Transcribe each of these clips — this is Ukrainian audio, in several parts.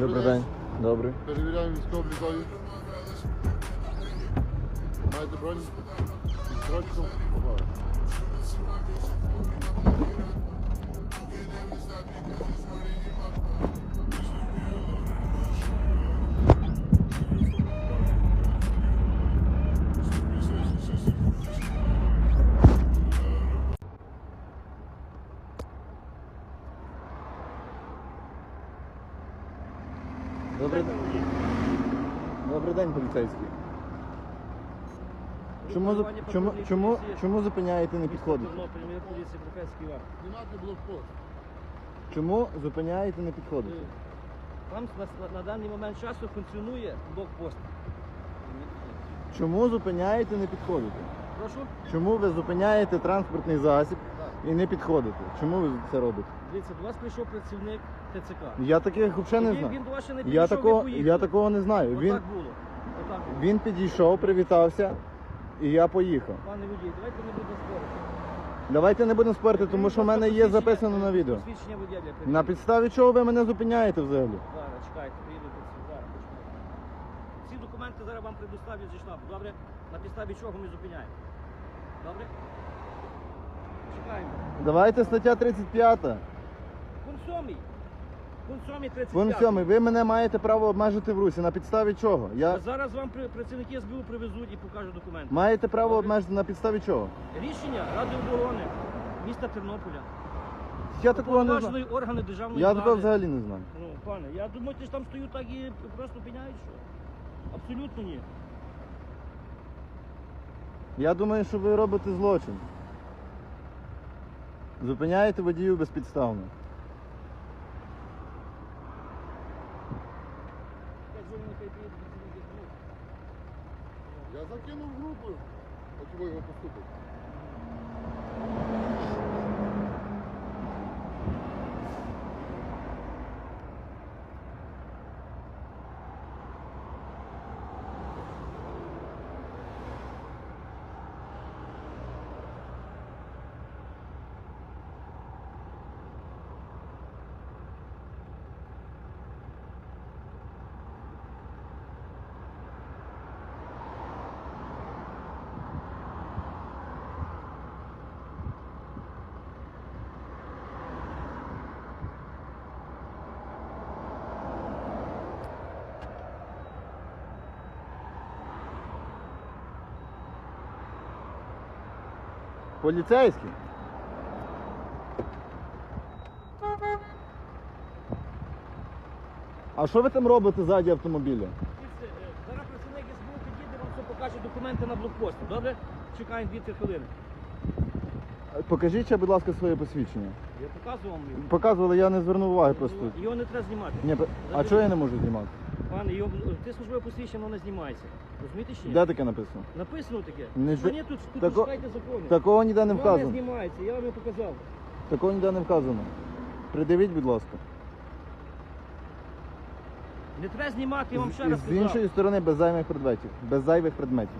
Добрий день. Добрий. Перевіряємо військову лізаю. Маєте бронь? Срочку? Побавили. Поліцейський. Чому, зуп- чому, чому, чому зупиняєте не підходите? Тернопіль, поліції Професський вар. Знімати блокпост. Чому зупиняєте не підходите? Там на, на, на даний момент часу функціонує блокпост. Чому зупиняєте не підходите? Прошу? Чому ви зупиняєте транспортний засіб і не підходите? Чому ви це робите? Дивіться, до вас прийшов працівник ТЦК. Я таких взагалі не знаю. він до вас ще не Я підійшов, ви такого, поїхали. я такого не знаю. Він, Отак було. Він підійшов, привітався, і я поїхав. Пане водій, давайте не будемо спорити. Давайте не будемо спорити, тому що в мене є записано на відео. Посвідчення водія для На підставі чого ви мене зупиняєте взагалі? Зараз, чекайте, приїду до цього. Зараз, почекайте. Ці документи зараз вам предоставлять зі штабу. Добре? На підставі чого ми зупиняємо. Добре? Чекаємо. Давайте стаття 35. Пункт 7. Пункт 7, 35. Пункт 7. Ви мене маєте право обмежити в русі. На підставі чого? Я Зараз вам при- працівники СБУ привезуть і покажуть документи. маєте право обмежити на підставі чого? Рішення Ради оборони міста Тернополя. Я такого не знаю. Уповноваженої органи державної Я влади. взагалі не знаю. Ну, пане, я думаю, ти ж там стою так і просто піняють, що? Абсолютно ні. Я думаю, що ви робите злочин. Зупиняєте водію безпідставно. Я закинув групу. А чого його поступить? Поліцейський. А що ви там робите ззаді автомобіля? Е, Зараз працівник СБУ підійде, вам все покаже документи на блокпост. Добре? Чекаємо 2-3 хвилини. Покажіть ще, будь ласка, своє посвідчення. Я показував вам його. Показували, я не звернув уваги просто. Його не треба знімати. Ні, а чого я не можу знімати? Пане, його, ти службове посвідчення, воно не знімається. Розумієте чи ні? Де таке написано? Написано таке. Не Що ні, тут, тут тако- шукайте закони. Такого ніде не Воно не вказано. знімається, я вам його показав. Такого ніде не вказано. Придивіть, будь ласка. Не треба знімати, я вам ще З, раз з сказав. іншої сторони без зайвих предметів. Без зайвих предметів.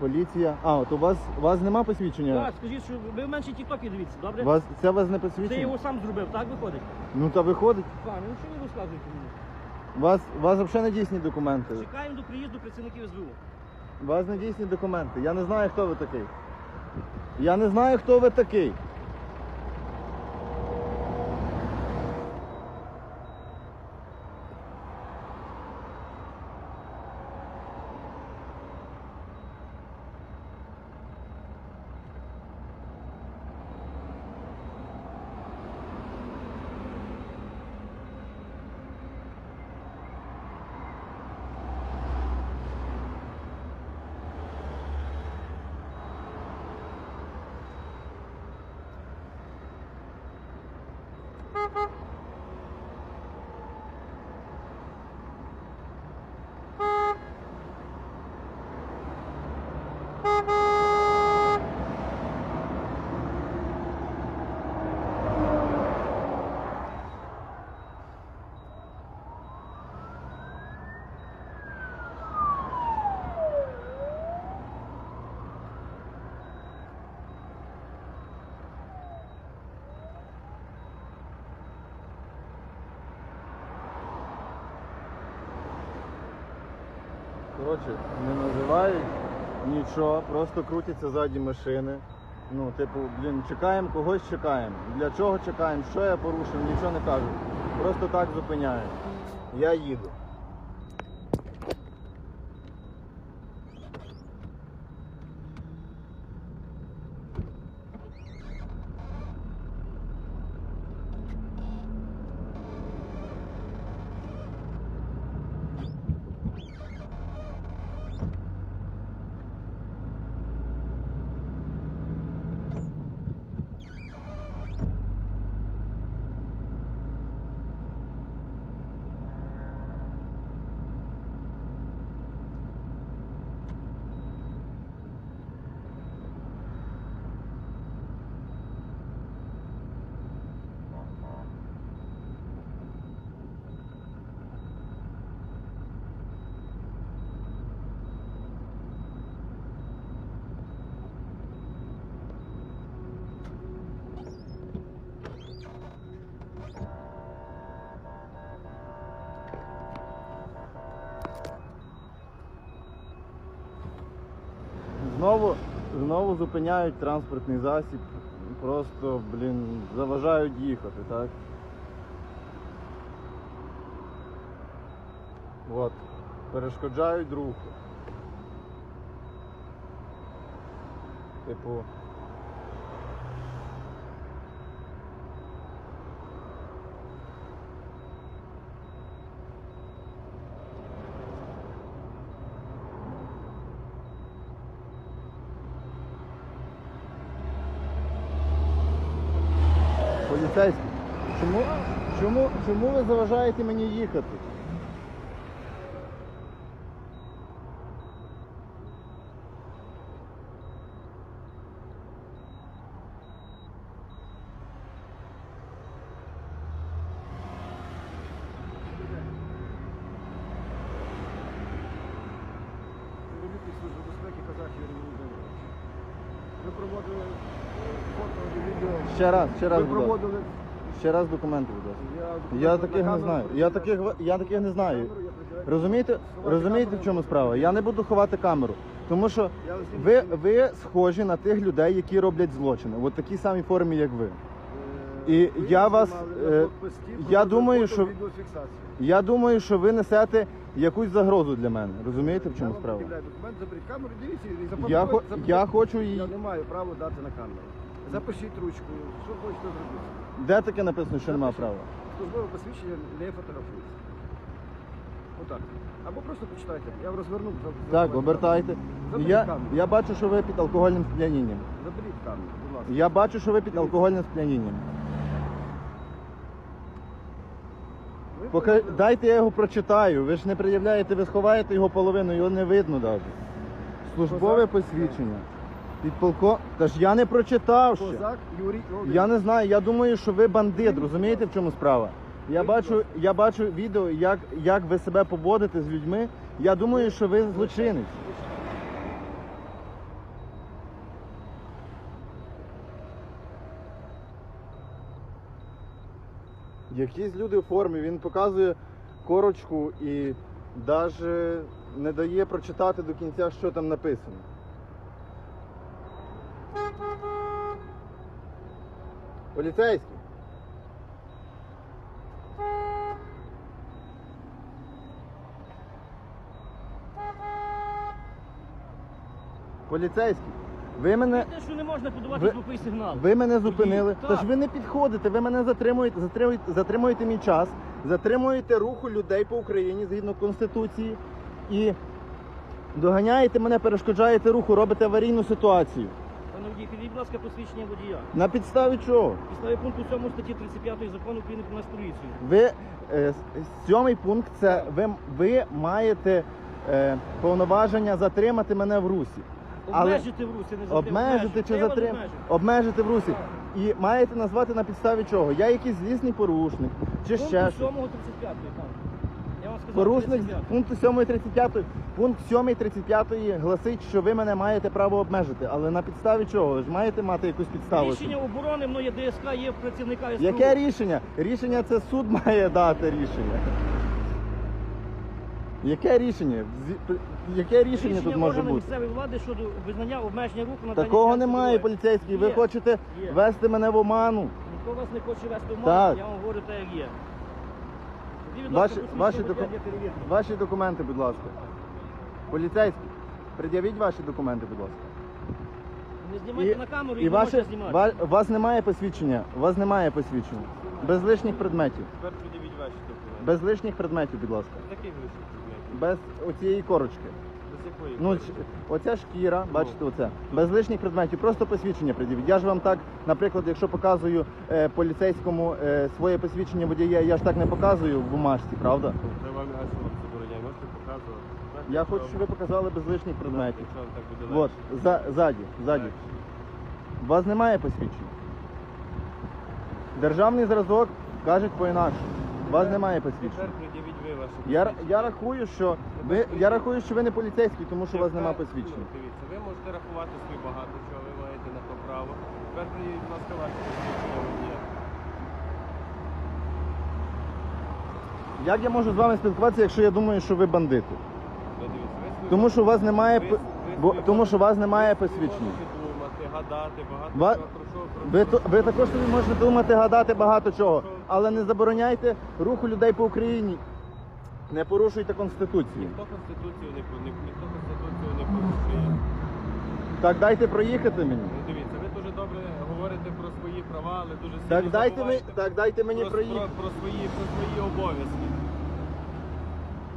Поліція. А, от у вас у вас нема посвідчення? Так, скажіть, що ви менше тіктоки дивіться, добре? У вас це у вас не Ти посвідчення? його сам зробив, так виходить? Ну та виходить. Пане, ну що ви розказуєте мені? У вас у вас взагалі не дійсні документи. Чекаємо до приїзду працівників СБУ. У вас не дійсні документи. Я не знаю, хто ви такий. Я не знаю, хто ви такий. Коротше, не називають нічого, просто крутяться ззаді машини. Ну, типу, блін, чекаємо, когось чекаємо. Для чого чекаємо? Що я порушив, нічого не кажуть. Просто так зупиняють. Я їду. Знову, знову зупиняють транспортний засіб. Просто, блін, заважають їхати, так? От. Перешкоджають руху. Типу. Поліцейський, чому, чому, ви заважаєте мені їхати? Служби безпеки Казах Володимирович. Ви проводили е, фото і відео. Ще раз, ще раз, Ви проводили. Ще раз документи, будь ласка. Я, таких не знаю. Я таких, я таких не знаю. Розумієте, розумієте, в чому справа? Я не буду ховати камеру. Тому що ви, ви схожі на тих людей, які роблять злочини. От такій самій формі, як ви. Е, І я вас, е, я думаю, що- Я думаю, що ви несете якусь загрозу для мене. Розумієте, в чому справа? Я, я хочу її. Я не маю права дати на камеру. Запишіть ручку, що хочете зробити. Де таке написано, що немає права? Службове посвідчення не фотографується. Отак. Або просто почитайте. Я розвернув. за- Так, за- обертайте. Заберіть Я, камеру. я бачу, що ви під алкогольним сп'янінням. Заберіть камеру, будь ласка. Я бачу, що ви під алкогольним сп'янінням. Ви Поки повинні- дайте я його прочитаю. Ви ж не пред'являєте, ви сховаєте його половину, його не видно навіть. Службове Козак? посвідчення. Під полко. Та ж я не прочитав ще. Козак Юрій Володимирович. Я не знаю, я думаю, що ви бандит, розумієте, в чому справа? Я бачу, я бачу відео, як, як ви себе поводите з людьми. Я думаю, що ви злочинець. Якісь люди в формі, він показує корочку і навіть не дає прочитати до кінця, що там написано. Поліцейський. Поліцейський. Ви мене, Те, що не можна подавати Ви- звуковий сигнал. ви мене зупинили. Так. Та ж ви не підходите, ви мене затримуєте, затримуєте, затримуєте мій час, затримуєте руху людей по Україні згідно Конституції і доганяєте мене, перешкоджаєте руху, робите аварійну ситуацію. Водій, будь ласка, посвідчення водія. На підставі чого? Підставі пункту 7 статті 35 закону України про нас поліцію. Ви е, сьомий пункт це ви, ви маєте е, повноваження затримати мене в русі. Але- Обмежити в русі, не затримати. Обмежити чи затримати? Обмежити в русі. І маєте назвати на підставі чого? Я якийсь злісний порушник, чи ще Пункту щось. 7 35 там. Порушник пункту 7 35 пункт 7 35 гласить, що ви мене маєте право обмежити. Але на підставі чого? Ви ж маєте мати якусь підставу. Рішення оборони, воно є ДСК, є працівника СБУ. Яке рішення? Рішення це суд має дати рішення. Яке рішення? Яке рішення тут може бути? місцевої влади щодо визнання обмеження руху на Такого даній немає, поліцейський. Ви Є. хочете Є. вести мене в оману. Ніхто вас не хоче вести в Так. я вам говорю так, як є. Ваші, ваші, доку- ваші документи, будь ласка. Поліцейські, пред'явіть ваші документи, будь ласка. Не знімайте на камеру і, і не ваше, можете знімати. ва- у вас немає посвідчення. У вас немає посвідчення. Без лишніх предметів. Тепер пред'явіть ваші документи. Без лишніх предметів, будь ласка. Таких лише предметів? Без оцієї корочки. Якої? Ну, ч- оця шкіра, бачите, оце. Без лишніх предметів, просто посвідчення пред'явіть. Я ж вам так, наприклад, якщо показую е, поліцейському е, своє посвідчення водія, я ж так не показую в бумажці, правда? Це вам вам? Можете показувати? Я хочу, щоб ви показали без лишніх предметів. Якщо вам так буде От, легше. за, ззаді, ззаді. У вас немає посвідчення. Державний зразок кажуть по-інакшому. У вас немає Тепер посвідчення. пред'явіть ви ваші Я, посвідчення. я рахую, що ви я рахую, що ви не поліцейський, тому що у вас немає посвідчення. ну, Дивіться, ви можете рахувати собі багато чого, ви маєте на то право. Тепер пред'явіть, будь ласка, ваші посвідчення водія. Як я можу з вами спілкуватися, якщо я думаю, що ви бандити? Ну, дивіться, ви собі Тому що у вас немає Ви- п- ви бо, тому що у вас немає ви собі посвідчення. Можете думати, гадати, багато Ва- чого про що про Ви, що- то- ви також собі можете думати, гадати багато чого, але не забороняйте руху людей по Україні. Не порушуйте конституцію. Ніхто конституцію не по- ні- ніхто конституцію не порушує. Так дайте проїхати мені. Ну дивіться, ви дуже добре говорите про свої права, але дуже сильно Так дайте забуваєте так дайте мені про, проїхати. про, про свої про свої обов'язки.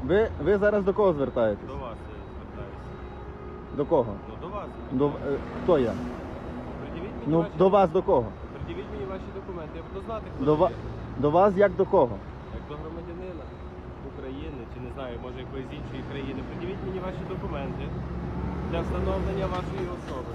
Ви, ви зараз до кого звертаєтесь? До вас я звертаюся. До кого? Ну до вас. До е, хто я? Придивіть мені Ну ваші, до вас до кого? придивіть мені ваші документи. Я буду знати, хто До, ви ва... є. До вас як до кого? Як до громадянина України чи не знаю, може якоїсь іншої країни. Придивіть мені ваші документи для встановлення вашої особи.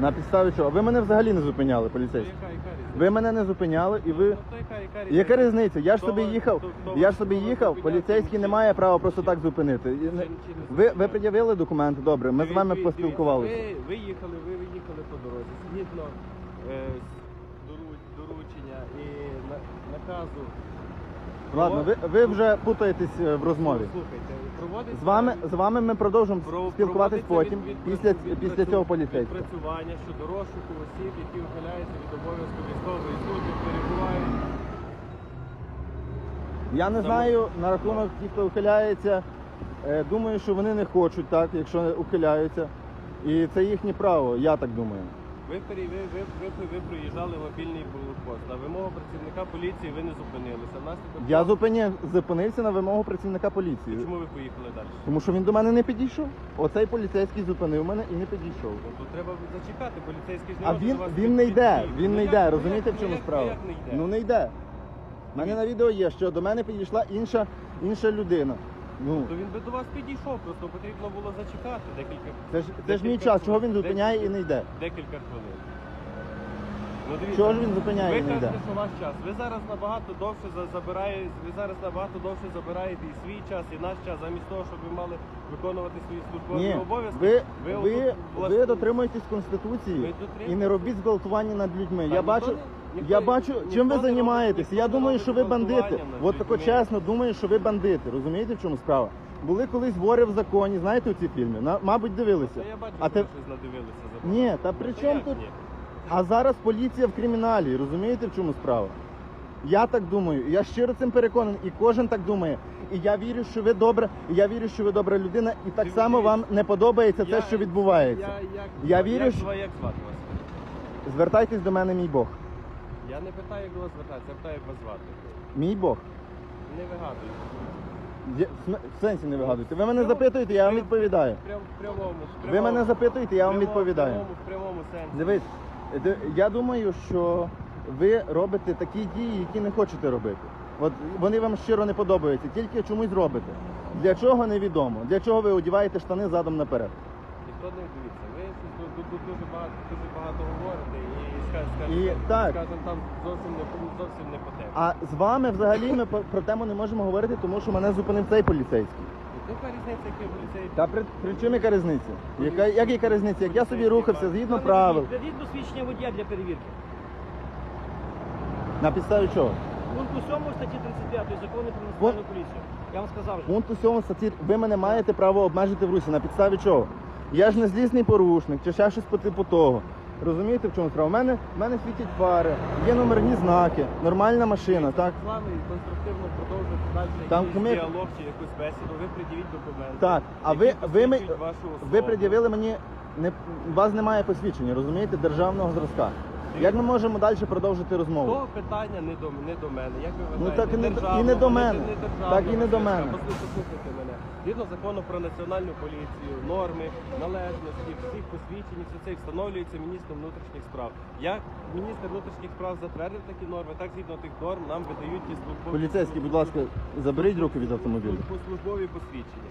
На підставі чого? Ви мене взагалі не зупиняли, поліцейські. яка, яка різниця? Ви мене не зупиняли і ви. Ну, то яка, яка різниця? Яка різниця? Я ж Хто собі вас- їхав, хто- хто я вас- ж собі хто вас їхав, зупиняв, поліцейський не має права просто так зупинити. І не- Ви, ви пред'явили документи, добре, ми з вами диві- поспілкувалися. Ви, ви їхали, ви їхали по дорозі. Згідно е, з дору- доручення і наказу. Ладно, ви, ви вже путаєтесь е, в розмові. Слухайте, проводиться... З вами, з вами ми продовжимо про- спілкуватись проводиться потім, від- після, від- після відпрацю- цього поліцейського. Відпрацювання щодо розшуку осіб, які ухиляються від обов'язку військової служби, перебувають. Я не знаю на рахунок тих, хто ухиляється. Е, Думаю, що вони не хочуть так, якщо ухиляються. І це їхнє право, я так думаю. Ви, пере- ви, ви, ви, ви, проїжджали мобільний блокпост. На вимогу працівника поліції ви не зупинилися. Внаслідок Я зупиняв, зупинився на вимогу працівника поліції. Чому ви поїхали далі? Тому що він до мене не підійшов. Оцей поліцейський зупинив мене і не підійшов. Ну, то треба зачекати, поліцейський ж не А може він, до вас він не йде, він Ну, не як- йде. ну, Розумієте, як- в чому ну, справа? Ну, як не йде? Ну не йде. У мене на відео є, що до мене підійшла інша, інша людина. Ну, То він би до вас підійшов, просто потрібно було зачекати декілька це ж, це ж мій час, чого він зупиняє і не йде. Декілька хвилин. Ну, дивіться, Чого ж він зупиняє ви не йде? кажете, що ваш час. Ви зараз набагато довше за- забираєте, ви зараз набагато довше забираєте і свій час, і наш час, замість того, щоб ви мали виконувати свої службові Ні, обов'язки. ви, ви, отут ви, дотримуєтесь Ми Конституції і не робіть зґвалтування над людьми. Та Я ніхто бачу, не- ніхто я не- бачу, ніхто чим ви робить- займаєтеся. ніхто Я не думаю, робить що ви бандити. зґвалтування над От тако людьми. чесно, думаю, що ви бандити. Розумієте, в чому справа? Були колись вори в законі, знаєте у ці фільми? На, мабуть, дивилися. Та я бачу, А що те- ви щось надивилися за Ні, та при чому як тут? ні? А зараз поліція в криміналі, розумієте, в чому справа? Я так думаю, я щиро цим переконаний, і кожен так думає. І я вірю, що ви добра, і я вірю, що ви добра людина, і так Дивіться, само вам не подобається Я- те, що відбувається. Я, як, Я вірю, як, що- як звати вас? Звертайтесь до мене, мій Бог. Я не питаю, як до вас звертатися, я питаю, як вас звати. Мій Бог. Не вигадуйте. Я- в сенсі не вигадуйте. Ви мене запитуєте, я вам відповідаю. Прям, в прямому, в Ви мене запитуєте, я вам прямому- відповідаю. В прямому, в прямому сенсі. Дивись, ди- я думаю, що ви робите такі дії, які не хочете робити. От вони вам щиро не подобаються, тільки чомусь робите. Для чого невідомо. Для чого ви одіваєте штани задом наперед? Ніхто не дивіться. Ви тут, дуже багато дуже багато говорите і скажете, так. скажемо там зовсім не зовсім не по темі. А з вами взагалі ми про тему не можемо говорити, тому що мене зупинив цей поліцейський. Яка різниця, який поліцей? Та при, при чому яка різниця? Яка, як яка різниця? Як я собі рухався згідно правил. Дадіть посвідчення водія для перевірки. На підставі чого? Пункту 7 статті 35 закону про національну поліцію. Я вам сказав вже. Пункт у цьому статті ви мене маєте право обмежити в русі. На підставі чого? Я ж не злісний порушник чи ще щось по типу того. Розумієте, в чому справа? У мене, в мене світять фари, є номерні знаки, нормальна машина, так? З вами конструктивно продовжувати далі Там якийсь ми- діалог чи якусь бесіду. Ви пред'явіть документи. Так, а ви, ви, ми- посвідчують вашу особу. ви пред'явили мені, не, у вас немає посвідчення, розумієте, державного зразка. Як ми можемо далі продовжити розмову? То питання не до, не до мене. Як ви Ну, так і не до- і не до мене. не Так і не до мене. Послухайте, мене. Згідно закону про національну поліцію, норми, належності, всіх посвідчень, все це встановлюється міністром внутрішніх справ. Як міністр внутрішніх справ затвердив такі норми, так згідно тих норм нам видають ті службові Поліцейський, будь ласка, заберіть руки від автомобіля. службові посвідчення.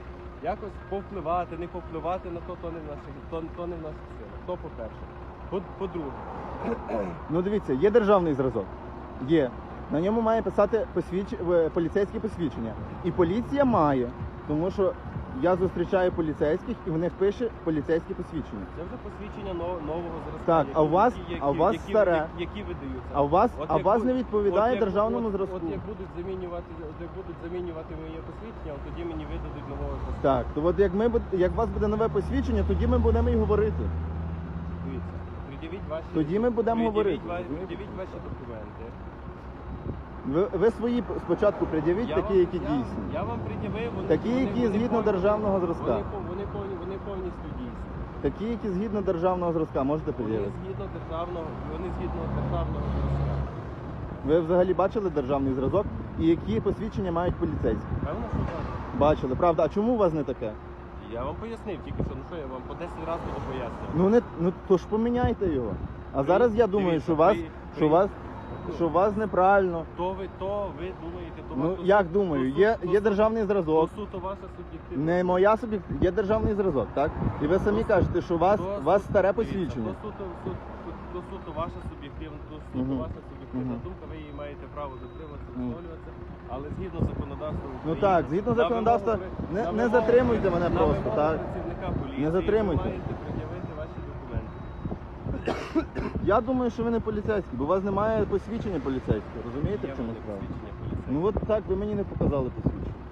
Якось повпливати, не повпливати на то, то не в наших, то, то не в наших силах. То по-перше. По- По-друге, Ну дивіться, є державний зразок. Є. На ньому має писати посвідч... е, поліцейське посвідчення. І поліція має, тому що я зустрічаю поліцейських і в них пише поліцейське посвідчення. це вже посвідчення но- нового зразка. Так, а у вас- які- а у вас які, старе. які, які видаються. А у вас, От а як вас не відповідає от державному от, зразку. От як будуть замінювати, от як будуть замінювати моє посвідчення, от тоді мені видадуть нового зразка. Так, то от як ми як у вас буде нове посвідчення, тоді ми будемо і говорити. Ваші Тоді ми будемо пред'явіть говорити, ва- розумієте? Пред'явіть ваші документи. Ви, ви свої спочатку пред'явіть Я такі, вам- які я- дійсні. Я вам пред'явив, вони Такі, вони- які вони згідно повністю- державного зразка. Вони, пов- вони, повні- вони повністю дійсні. Такі, які згідно державного зразка, можете Вони пред'явити. згідно державного, вони згідно державного зразка. Ви взагалі бачили державний зразок і які посвідчення мають поліцейські? Певно, що так. Бачили, правда. А чому у вас не таке? Я вам пояснив тільки що, ну що я вам по 10 разів буду пояснювати. Ну не ну то ж поміняйте його. А зараз я думаю, дивіться, що вас, ви- що ви- вас, що вас неправильно. То ви, то ви думаєте, то Ну вас- то як су- думаю, то є, су- є то державний су- зразок. То суто ваша суб'єктивна. Не моя собі, є державний зразок, так? І ви самі То- кажете, що у вас, вас старе посвідчення. То суто, су- су- то суто ваша суб'єктивна, то суто Мгм. ваша Мгм. думка, ви її маєте право затримати, Мгм. але згідно законодавства Ну так, згідно на законодавства, вимогу- не, на не вимогу- затримуйте мене на просто, вимогу так? працівника поліції затримуйте. Ви маєте пред'явити ваші документи. Я думаю, що ви не поліцейські, бо у вас немає посвідчення поліцейського. Розумієте, в чому справа? посвідчення поліцейського. Ну от так, ви мені не показали посвідчення.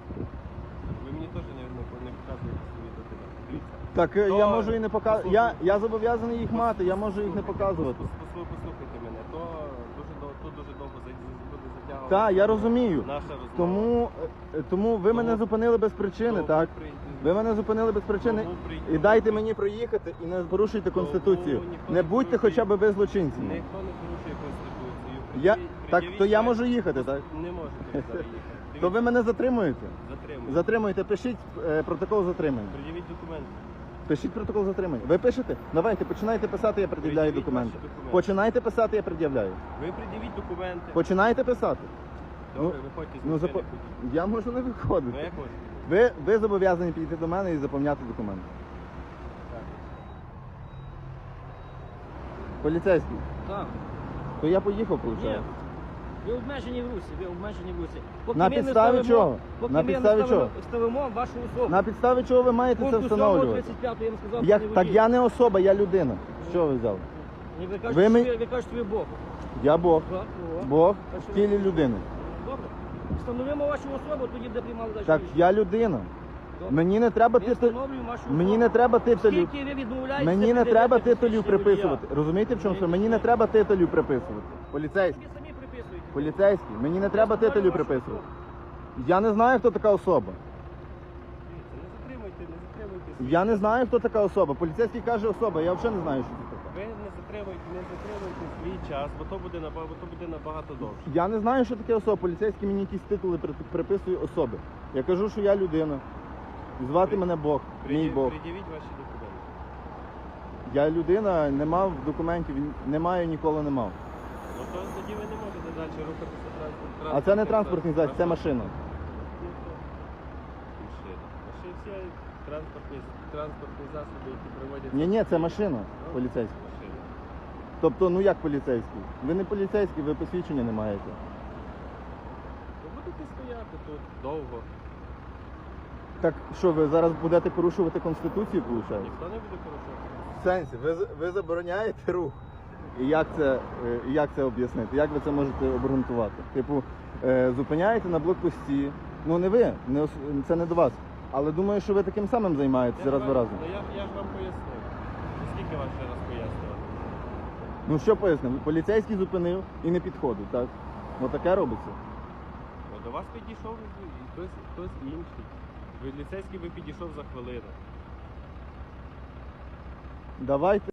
Ви мені теж не, не, не показуєте свої документи. Дивіться. Так е, То- я можу і не показувати. Я, я зобов'язаний їх мати, я можу їх не показувати. Пос- пос- Послухайте мене, то дуже довго, то дуже довго за- буде затягувати. Так, я розумію. Наша розмова. Тому, е, тому ви мене зупинили без причини, Тому так? при- Ви мене зупинили без причини тому при- і дайте мені проїхати і не порушуйте конституцію. ніхто Не не будьте порушує. хоча б ви злочинцями. Ніхто не порушує конституцію. Я Пред'явіть- так, то я можу їхати, так? Не можете. То ви мене затримуєте? Затримуйте. Затримуєте, пишіть е, протокол затримання. Пред'явіть документи. Пишіть протокол затримання. Ви пишете? Давайте, починайте писати, я пред'являю Пред'явіть документи. ваші документи. Починайте писати, я пред'являю. Ви пред'явіть документи. Починайте писати. Добре, виходьте з Ну, машини, запо... ходіть. Я можу не Ну виходити. як можете? Ви, ви зобов'язані підійти до мене і заповняти документи. Так. Поліцейський, Так. то я поїхав, Ні. Ви обмежені в русі, ви обмежені в русі. Поки На ми не підставі ставимо- чого? Поки На ми не підставі ставимо- чого? ставимо вашу особу. На підставі чого ви маєте це Пункту 7 встановлювати? 35 я вам сказав, Як, не так водій. я не особа, я людина. Що ви взяли? Ні, ви, Ви кажете, ми- що ви, ви кажете, ви Бог. Я Бог. Так, о. Бог в що- тілі людини. Добре. Встановимо вашу особу, тоді буде приймали далі. Так, рішення. я людина. Добре. Мені не треба Ми вашу Мені особу. не треба титулів. Скільки ви відмовляєтеся Мені не треба титулів приписувати. Розумієте, в чому ні, Мені не треба титулів приписувати. Поліцейський. Ви самі. Поліцейський, мені не треба титулів приписувати. Я не знаю, хто така особа. Дивіться, Не затримуйте, не затримуйте. Я не знаю, хто така особа. Поліцейський каже особа, я взагалі не знаю, що це таке. Ви не затримуйте, не затримуйте свій час, бо то буде набагато, бо то буде набагато довше. Я не знаю, що таке особа. Поліцейський мені якісь титули при- приписує особи. Я кажу, що я людина. І звати При- мене Бог, мій Бог. Пред'явіть ваші документи. Я людина, не мав документів, не маю, ніколи не мав. Ну то тоді ви не далі рухатися транспорт. А це не транспортний засіб, це машина. Машина. Машина. Всі транспортні, транспортні засоби, які проводять. Ні, ні, це машина поліцейська. Машина. Тобто, ну як поліцейський? Ви не поліцейський, ви посвідчення не маєте. Ви будете стояти тут довго. Так що ви зараз будете порушувати конституцію, виходить? Ніхто не буде порушувати. В сенсі, ви, ви забороняєте рух. І як це, е, і як це об'яснити? Як ви це можете обґрунтувати? Типу, е, зупиняєте на блокпості. Ну не ви, не це не до вас. Але думаю, що ви таким самим займаєтеся раз разом. Ну, я, я ж вам пояснив. Скільки вам ще раз пояснювати? Ну що пояснив? Поліцейський зупинив і не підходить, так? Отаке робиться. О, До вас підійшов і хтось, хтось інший. Ви ліцейський би підійшов за хвилину. Давайте.